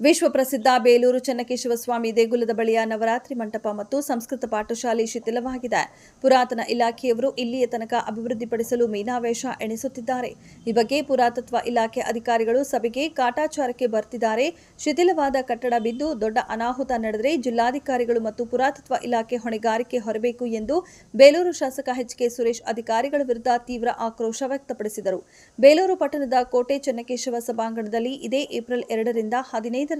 ವಿಶ್ವ ಪ್ರಸಿದ್ಧ ಬೇಲೂರು ಚನ್ನಕೇಶವ ಸ್ವಾಮಿ ದೇಗುಲದ ಬಳಿಯ ನವರಾತ್ರಿ ಮಂಟಪ ಮತ್ತು ಸಂಸ್ಕೃತ ಪಾಠಶಾಲೆ ಶಿಥಿಲವಾಗಿದೆ. ಪುರಾತನ ಇಲಾಖೆಯವರು ಇಲ್ಲಿಯ ತನಕ ಅಭಿವೃದ್ಧಿಪಡಿಸಲು ಮೀನಾವೇಶ ಎಣಿಸುತ್ತಿದ್ದಾರೆ. ಈ ಬಗ್ಗೆ ಪುರಾತತ್ವ ಇಲಾಖೆ ಅಧಿಕಾರಿಗಳು ಸಭೆಗೆ ಕಾಟಾಚಾರಕ್ಕೆ ಬರ್ತಿದ್ದಾರೆ. ಶಿಥಿಲವಾದ ಕಟ್ಟಡ ಬಿದ್ದು ದೊಡ್ಡ ಅನಾಹುತ ನಡೆದರೆ ಜಿಲ್ಲಾಧಿಕಾರಿಗಳು ಮತ್ತು ಪುರಾತತ್ವ ಇಲಾಖೆ ಹೊಣೆಗಾರಿಕೆ ಹೊರಬೇಕು ಎಂದು ಬೇಲೂರು ಶಾಸಕ ಎಚ್ ಕೆ ಸುರೇಶ್ ಅಧಿಕಾರಿಗಳ ವಿರುದ್ಧ ತೀವ್ರ ಆಕ್ರೋಶ ವ್ಯಕ್ತಪಡಿಸಿದರು. ಬೇಲೂರು ಪಟ್ಟಣದ ಕೋಟೆ ಚನ್ನಕೇಶವ ಸಭಾಂಗಣದಲ್ಲಿ ಇದೇ ಏಪ್ರಿಲ್ ಎರಡರಿಂದ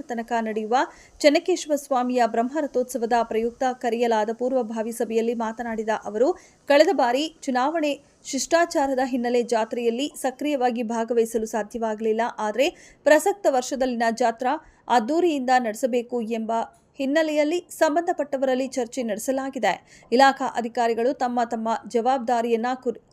ತನಕ ನಡೆಯುವ ಚೆನ್ನಕೇಶವ ಸ್ವಾಮಿಯ ಬ್ರಹ್ಮರಥೋತ್ಸವದ ಪ್ರಯುಕ್ತ ಕರೆಯಲಾದ ಪೂರ್ವಭಾವಿ ಸಭೆಯಲ್ಲಿ ಮಾತನಾಡಿದ ಅವರು, ಕಳೆದ ಬಾರಿ ಚುನಾವಣೆ ಶಿಷ್ಟಾಚಾರದ ಹಿನ್ನೆಲೆ ಜಾತ್ರೆಯಲ್ಲಿ ಸಕ್ರಿಯವಾಗಿ ಭಾಗವಹಿಸಲು ಸಾಧ್ಯವಾಗಲಿಲ್ಲ. ಆದರೆ ಪ್ರಸಕ್ತ ವರ್ಷದಲ್ಲಿನ ಜಾತ್ರಾ ಅದ್ದೂರಿಯಿಂದ ನಡೆಸಬೇಕು ಎಂಬ ಹಿನ್ನೆಲೆಯಲ್ಲಿ ಸಂಬಂಧಪಟ್ಟವರಲ್ಲಿ ಚರ್ಚೆ ನಡೆಸಲಾಗಿದೆ. ಇಲಾಖಾ ಅಧಿಕಾರಿಗಳು ತಮ್ಮ ತಮ್ಮ ಜವಾಬ್ದಾರಿಯನ್ನ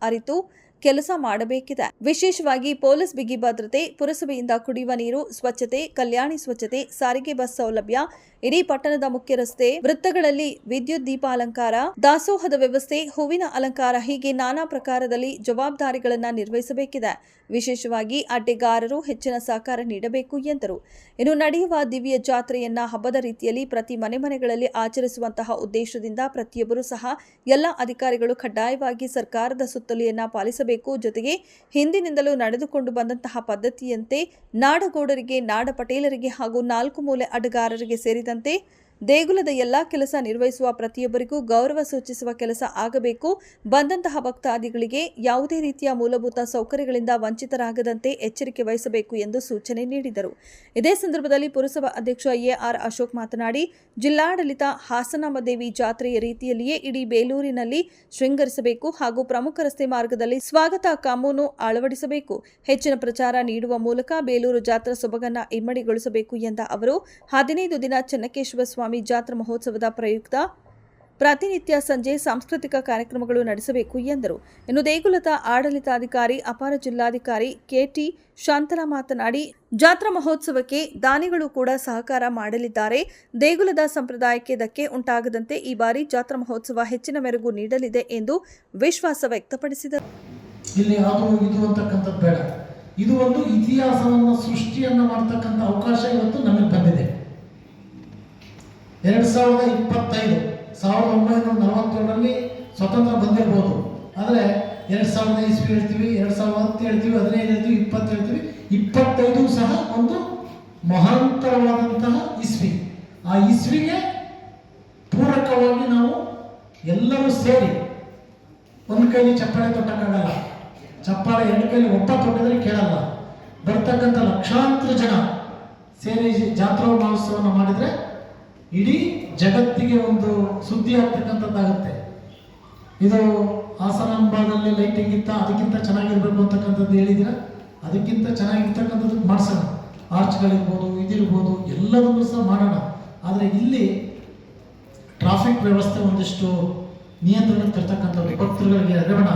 ಅರಿತು ಕೆಲಸ ಮಾಡಬೇಕಿದೆ. ವಿಶೇಷವಾಗಿ ಪೊಲೀಸ್ ಬಿಗಿ ಭದ್ರತೆ, ಪುರಸಭೆಯಿಂದ ಕುಡಿಯುವ ನೀರು, ಸ್ವಚ್ಛತೆ, ಕಲ್ಯಾಣಿ ಸ್ವಚ್ಛತೆ, ಸಾರಿಗೆ ಬಸ್ ಸೌಲಭ್ಯ, ಇಡೀ ಪಟ್ಟಣದ ಮುಖ್ಯ ರಸ್ತೆ, ವೃತ್ತಗಳಲ್ಲಿ ವಿದ್ಯುತ್ ದೀಪ ಅಲಂಕಾರ ದಾಸೋಹದ ವ್ಯವಸ್ಥೆ, ಹೂವಿನ ಅಲಂಕಾರ ಹೀಗೆ ನಾನಾ ಪ್ರಕಾರದಲ್ಲಿ ಜವಾಬ್ದಾರಿಗಳನ್ನು ನಿರ್ವಹಿಸಬೇಕಿದೆ. ವಿಶೇಷವಾಗಿ ಅಡ್ಡೆಗಾರರು ಹೆಚ್ಚಿನ ಸಹಕಾರ ನೀಡಬೇಕು ಎಂದರು. ಇನ್ನು ನಡೆಯುವ ದಿವ್ಯ ಜಾತ್ರೆಯನ್ನ ಹಬ್ಬದ ರೀತಿಯಲ್ಲಿ ಪ್ರತಿ ಮನೆ ಮನೆಗಳಲ್ಲಿ ಆಚರಿಸುವಂತಹ ಉದ್ದೇಶದಿಂದ ಪ್ರತಿಯೊಬ್ಬರೂ ಸಹ ಎಲ್ಲ ಅಧಿಕಾರಿಗಳು ಕಡ್ಡಾಯವಾಗಿ ಸರ್ಕಾರದ ಸುತ್ತೋಲೆಯನ್ನ ಪಾಲಿಸಬೇಕು. ಜೊತೆಗೆ ಹಿಂದಿನಿಂದಲೂ ನಡೆದುಕೊಂಡು ಬಂದಂತಹ ಪದ್ಧತಿಯಂತೆ ನಾಡಗೌಡರಿಗೆ ನಾಡ ಪಟೇಲರಿಗೆ ಹಾಗೂ ನಾಲ್ಕು ಮೂಲೆ ಅಡುಗಾರರಿಗೆ ಸೇರಿದಂತೆ ದೇಗುಲದ ಎಲ್ಲಾ ಕೆಲಸ ನಿರ್ವಹಿಸುವ ಪ್ರತಿಯೊಬ್ಬರಿಗೂ ಗೌರವ ಸೂಚಿಸುವ ಕೆಲಸ ಆಗಬೇಕು. ಬಂದಂತಹ ಭಕ್ತಾದಿಗಳಿಗೆ ಯಾವುದೇ ರೀತಿಯ ಮೂಲಭೂತ ಸೌಕರ್ಯಗಳಿಂದ ವಂಚಿತರಾಗದಂತೆ ಎಚ್ಚರಿಕೆ ವಹಿಸಬೇಕು ಎಂದು ಸೂಚನೆ ನೀಡಿದರು. ಇದೇ ಸಂದರ್ಭದಲ್ಲಿ ಪುರಸಭಾ ಅಧ್ಯಕ್ಷ ಎಆರ್ ಅಶೋಕ್ ಮಾತನಾಡಿ, ಜಿಲ್ಲಾಡಳಿತ ಹಾಸನಾಮ ದೇವಿ ಜಾತ್ರೆಯ ರೀತಿಯಲ್ಲಿಯೇ ಇಡೀ ಬೇಲೂರಿನಲ್ಲಿ ಶೃಂಗರಿಸಬೇಕು ಹಾಗೂ ಪ್ರಮುಖ ರಸ್ತೆ ಮಾರ್ಗದಲ್ಲಿ ಸ್ವಾಗತ ಕಾಮೂನು ಅಳವಡಿಸಬೇಕು. ಹೆಚ್ಚಿನ ಪ್ರಚಾರ ನೀಡುವ ಮೂಲಕ ಬೇಲೂರು ಜಾತ್ರಾ ಸೊಬಗನ್ನ ಇಮ್ಮಡಿಗೊಳಿಸಬೇಕು ಎಂದ ಅವರು, ಹದಿನೈದು ದಿನ ಚನ್ನಕೇಶ್ವರ ಜಾತ್ರಾ ಮಹೋತ್ಸವದ ಪ್ರಯುಕ್ತ ಪ್ರತಿನಿತ್ಯ ಸಂಜೆ ಸಾಂಸ್ಕೃತಿಕ ಕಾರ್ಯಕ್ರಮಗಳು ನಡೆಸಬೇಕು ಎಂದರು. ಇನ್ನು ದೇಗುಲದ ಆಡಳಿತಾಧಿಕಾರಿ, ಅಪಾರ ಜಿಲ್ಲಾಧಿಕಾರಿ ಕೆಟಿ ಶಾಂತಲಾ ಮಾತನಾಡಿ, ಜಾತ್ರಾ ಮಹೋತ್ಸವಕ್ಕೆ ದಾನಿಗಳು ಕೂಡ ಸಹಕಾರ ಮಾಡಲಿದ್ದಾರೆ. ದೇಗುಲದ ಸಂಪ್ರದಾಯಕ್ಕೆ ಧಕ್ಕೆ ಉಂಟಾಗದಂತೆ ಈ ಬಾರಿ ಜಾತ್ರಾ ಮಹೋತ್ಸವ ಹೆಚ್ಚಿನ ಮೆರುಗು ನೀಡಲಿದೆ ಎಂದು ವಿಶ್ವಾಸ ವ್ಯಕ್ತಪಡಿಸಿದರು. ಇಲ್ಲಿ ಇದು ಒಂದು ಇತಿಹಾಸವನ್ನು ಸೃಷ್ಟಿಯನ್ನ ಅವಕಾಶ ಇವತ್ತು ಎರಡು ಸಾವಿರದ ಇಪ್ಪತ್ತೈದು, ಸಾವಿರದ ಒಂಬೈನೂರ ನಲವತ್ತೇಳರಲ್ಲಿ ಸ್ವತಂತ್ರ ಬಂದಿರ್ಬೋದು. ಆದರೆ ಎರಡು ಸಾವಿರದ ಇಸ್ವಿ ಹೇಳ್ತೀವಿ, ಎರಡು ಸಾವಿರದ ಹತ್ತು ಹೇಳ್ತೀವಿ, ಹದಿನೈದು ಹೇಳ್ತೀವಿ, ಇಪ್ಪತ್ತು ಹೇಳ್ತೀವಿ, ಇಪ್ಪತ್ತೈದು ಸಹ ಒಂದು ಮಹಾಂತರವಾದಂತಹ ಇಸ್ವಿ. ಆ ಇಸ್ವಿಗೆ ಪೂರಕವಾಗಿ ನಾವು ಎಲ್ಲರೂ ಸೇರಿ ಒಂದು ಕೈಲಿ ಚಪ್ಪಾಳೆ ತೊಟ್ಟಕ್ಕಾಗಲ್ಲ. ಚಪ್ಪಾಳೆ ಎರಡು ಕೈಲಿ ಒಬ್ಬ ತೊಟ್ಟಿದ್ರೆ ಕೇಳಲ್ಲ. ಬರ್ತಕ್ಕಂಥ ಲಕ್ಷಾಂತರ ಜನ ಸೇರಿ ಜಾತ್ರಾ ಮಹೋತ್ಸವವನ್ನು ಮಾಡಿದ್ರೆ ಇಡೀ ಜಗತ್ತಿಗೆ ಒಂದು ಸುದ್ದಿ ಆಗ್ತಕ್ಕಂಥದ್ದಾಗುತ್ತೆ. ಇದು ಹಾಸನಾಂಬದಲ್ಲಿ ಲೈಟಿಂಗ್ ಇತ್ತ, ಅದಕ್ಕಿಂತ ಚೆನ್ನಾಗಿರ್ಬೇಕು ಅಂತಕ್ಕಂಥದ್ದು ಹೇಳಿದಿರ ಅದಕ್ಕಿಂತ ಚೆನ್ನಾಗಿರ್ತಕ್ಕಂಥದ್ದು ಮಾಡಿಸೋಣ. ಆರ್ಚ್ಗಳಿರ್ಬೋದು ಇದಿರ್ಬೋದು, ಎಲ್ಲದನ್ನು ಸಹ ಮಾಡೋಣ. ಆದರೆ ಇಲ್ಲಿ ಟ್ರಾಫಿಕ್ ವ್ಯವಸ್ಥೆ ಒಂದಿಷ್ಟು ನಿಯಂತ್ರಣಕ್ಕೆ ತರ್ತಕ್ಕಂಥದ್ದು, ಭಕ್ತರುಗಳಿಗೆ ರೇವಣ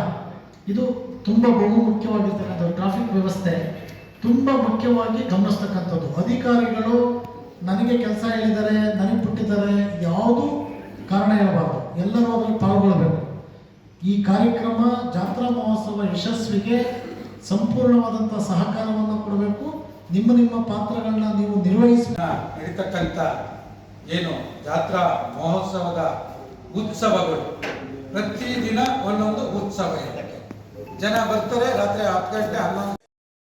ಇದು ತುಂಬ ಬಹು ಮುಖ್ಯವಾಗಿರ್ತಕ್ಕಂಥದ್ದು ಟ್ರಾಫಿಕ್ ವ್ಯವಸ್ಥೆ ತುಂಬ ಮುಖ್ಯವಾಗಿ ಗಮನಿಸ್ತಕ್ಕಂಥದ್ದು. ಅಧಿಕಾರಿಗಳು ನನಗೆ ಕೆಲಸ ಹೇಳಿದ್ದಾರೆ, ನನಗೆ ಬಿಟ್ಟಿದ್ದಾರೆ ಯಾವುದು ಕಾರಣ ಇರಬಾರ್ದು. ಎಲ್ಲರೂ ಅದರಲ್ಲಿ ಪಾಲ್ಗೊಳ್ಳಬೇಕು. ಈ ಕಾರ್ಯಕ್ರಮ, ಜಾತ್ರಾ ಮಹೋತ್ಸವ ಯಶಸ್ವಿಗೆ ಸಂಪೂರ್ಣವಾದಂಥ ಸಹಕಾರವನ್ನು ಕೊಡಬೇಕು. ನಿಮ್ಮ ನಿಮ್ಮ ಪಾತ್ರಗಳನ್ನ ನೀವು ನಿರ್ವಹಿಸಿ ನಡೀತಕ್ಕಂಥ ಏನು ಜಾತ್ರಾ ಮಹೋತ್ಸವದ ಉತ್ಸವಗಳು, ಪ್ರತಿದಿನ ಒಂದೊಂದು ಉತ್ಸವ ಇದಕ್ಕೆ ಜನ ಬರ್ತಾರೆ, ರಾತ್ರಿ ಹತ್ತು ಗಂಟೆ ಹನ್ನೊಂದು